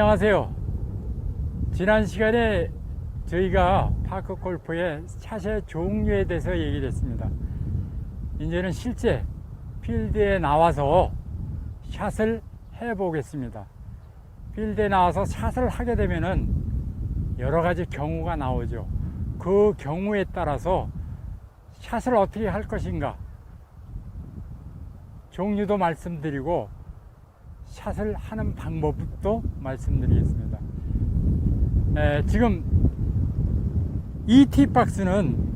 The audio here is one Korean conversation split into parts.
안녕하세요. 지난 시간에 저희가 파크 골프의 샷의 종류에 대해서 얘기를 했습니다. 이제는 실제 필드에 나와서 샷을 해보겠습니다. 필드에 나와서 샷을 하게 되면은 여러 가지 경우가 나오죠. 그 경우에 따라서 샷을 어떻게 할 것인가 종류도 말씀드리고 샷을 하는 방법도 말씀드리겠습니다. 에, 지금 이 티박스는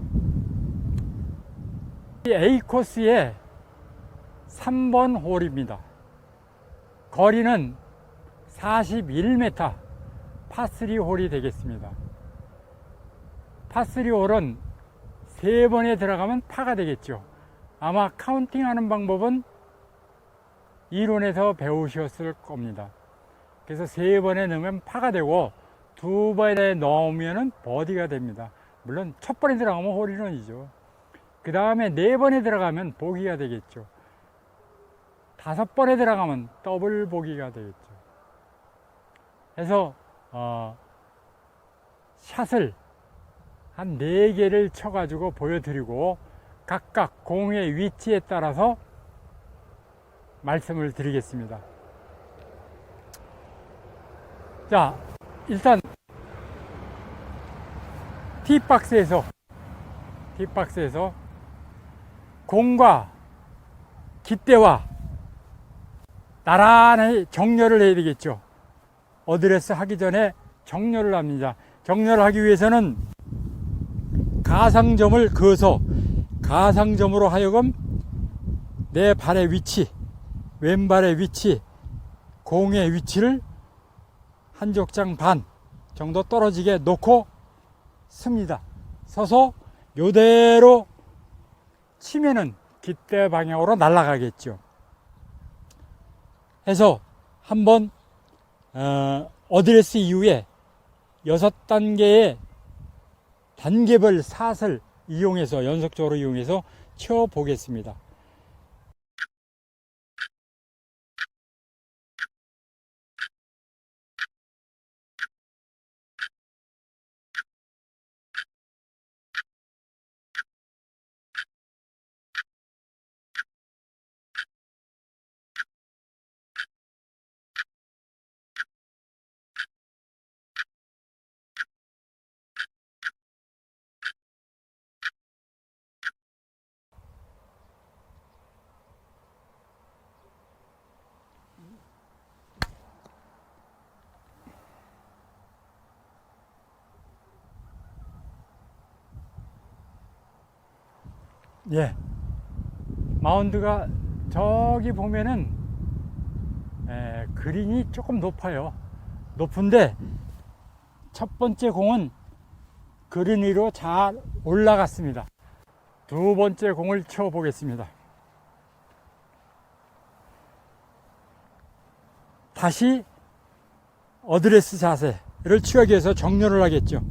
A 코스의 3번 홀입니다. 거리는 41m 파3 홀이 되겠습니다. 파3 홀은 세 번에 들어가면 파가 되겠죠. 아마 카운팅 하는 방법은 이론에서 배우셨을 겁니다. 그래서 세 번에 넣으면 파가 되고 두 번에 넣으면 버디가 됩니다. 물론 첫 번에 들어가면 홀인원이죠. 그 다음에 네 번에 들어가면 보기가 되겠죠. 다섯 번에 들어가면 더블 보기가 되겠죠. 그래서 어, 샷을 한 네 개를 쳐가지고 보여드리고 각각 공의 위치에 따라서 말씀을 드리겠습니다. 자, 일단 티박스에서 티박스에서 공과 깃대와 나란히 정렬을 해야 되겠죠. 어드레스 하기 전에 정렬을 합니다. 정렬을 하기 위해서는 가상점을 그어서 가상점으로 하여금 내 발의 위치, 왼발의 위치, 공의 위치를 한 족장 반 정도 떨어지게 놓고 씁니다. 서서 요대로 치면은 깃대 방향으로 날아가겠죠. 해서 한번 어, 어드레스 이후에 여섯 단계의 단계별 샷을 이용해서 연속적으로 이용해서 쳐 보겠습니다. 예. 마운드가 저기 보면은 에, 그린이 조금 높아요. 높은데 첫 번째 공은 그린 위로 잘 올라갔습니다. 두 번째 공을 쳐 보겠습니다. 다시 어드레스 자세를 취하기 위해서 정렬을 하겠죠.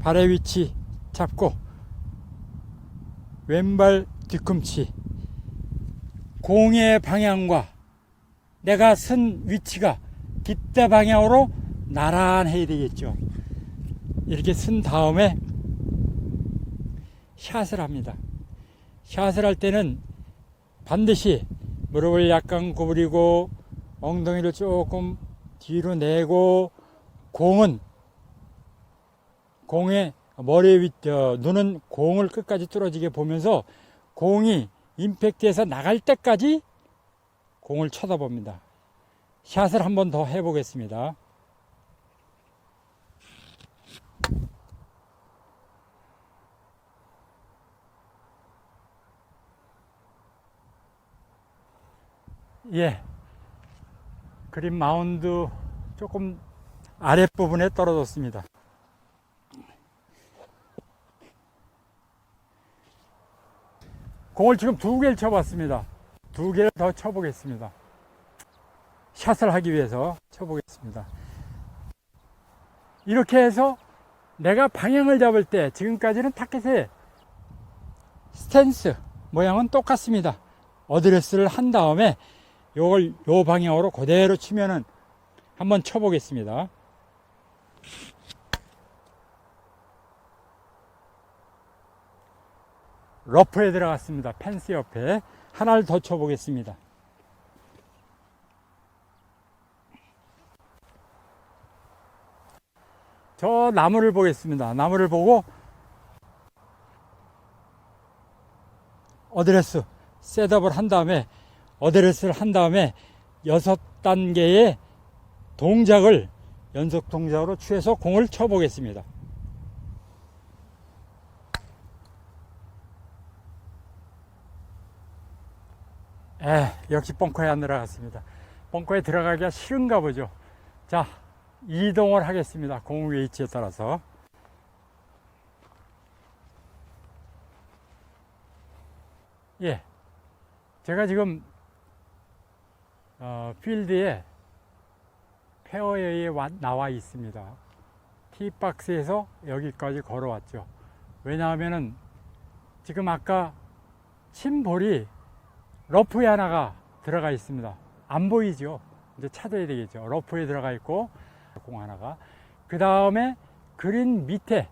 발의 위치 잡고 왼발 뒤꿈치 공의 방향과 내가 선 위치가 깃대 방향으로 나란해야 되겠죠. 이렇게 쓴 다음에 샷을 합니다. 샷을 할 때는 반드시 무릎을 약간 구부리고 엉덩이를 조금 뒤로 내고 공은 공의 머리 위, 어, 눈은 공을 끝까지 뚫어지게 보면서 공이 임팩트에서 나갈 때까지 공을 쳐다봅니다. 샷을 한 번 더 해보겠습니다. 예. 그린 마운드 조금 아랫부분에 떨어졌습니다. 공을 지금 두 개를 쳐봤습니다. 두 개를 더 쳐보겠습니다. 샷을 하기 위해서 쳐보겠습니다. 이렇게 해서 내가 방향을 잡을 때 지금까지는 타켓의 스탠스 모양은 똑같습니다. 어드레스를 한 다음에 요걸 요 방향으로 그대로 치면은 한번 쳐보겠습니다. 러프에 들어갔습니다. 펜스 옆에 하나를 더 쳐보겠습니다. 저 나무를 보겠습니다. 나무를 보고 어드레스 셋업을 한 다음에 어드레스를 한 다음에 여섯 단계의 동작을 연속 동작으로 취해서 공을 쳐보겠습니다. 에, 역시 벙커에 안 들어갔습니다. 벙커에 들어가기가 싫은가 보죠. 자, 이동을 하겠습니다. 공 위치에 따라서. 예. 제가 지금, 어, 필드에 페어웨이에 와- 나와 있습니다. 티박스에서 여기까지 걸어왔죠. 왜냐하면은 지금 아까 침볼이 러프에 하나가 들어가 있습니다. 안 보이죠? 이제 찾아야 되겠죠. 러프에 들어가 있고 공 하나가 그 다음에 그린 밑에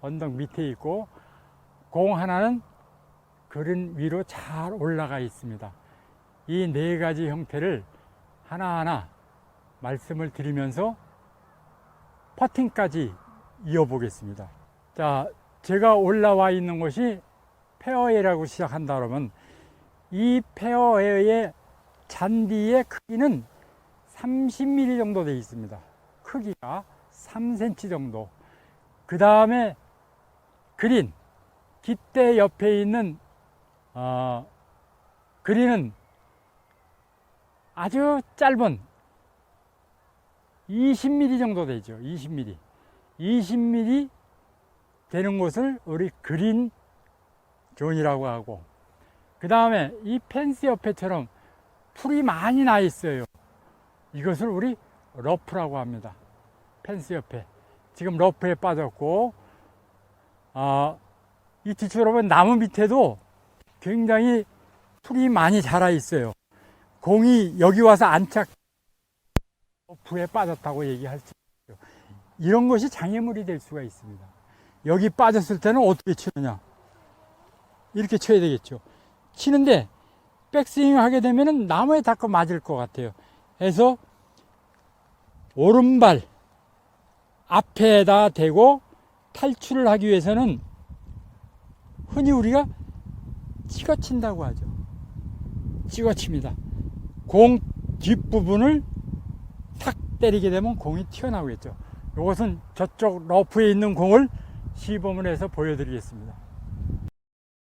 언덕 밑에 있고 공 하나는 그린 위로 잘 올라가 있습니다. 이 네 가지 형태를 하나하나 말씀을 드리면서 퍼팅까지 이어보겠습니다. 자, 제가 올라와 있는 곳이 페어웨이라고 시작한다 그러면 이 페어웨이의 잔디의 크기는 30mm 정도 되어 있습니다. 크기가 3cm 정도. 그 다음에 그린, 깃대 옆에 있는 어, 그린은 아주 짧은 20mm 정도 되죠. 20mm. 20mm 되는 곳을 우리 그린 존이라고 하고 그 다음에 이 펜스 옆에처럼 풀이 많이 나 있어요. 이것을 우리 러프라고 합니다. 펜스 옆에. 지금 러프에 빠졌고, 아, 이 뒤쪽으로 보면 나무 밑에도 굉장히 풀이 많이 자라 있어요. 공이 여기 와서 안착, 러프에 빠졌다고 얘기할 수 있어요. 이런 것이 장애물이 될 수가 있습니다. 여기 빠졌을 때는 어떻게 치느냐? 이렇게 쳐야 되겠죠. 치는데 백스윙 하게 되면은 나무에 닿고 맞을 것 같아요. 해서 오른발 앞에다 대고 탈출을 하기 위해서는 흔히 우리가 찍어친다고 하죠. 찍어칩니다. 공 뒷부분을 탁 때리게 되면 공이 튀어나오겠죠. 이것은 저쪽 러프에 있는 공을 시범을 해서 보여드리겠습니다.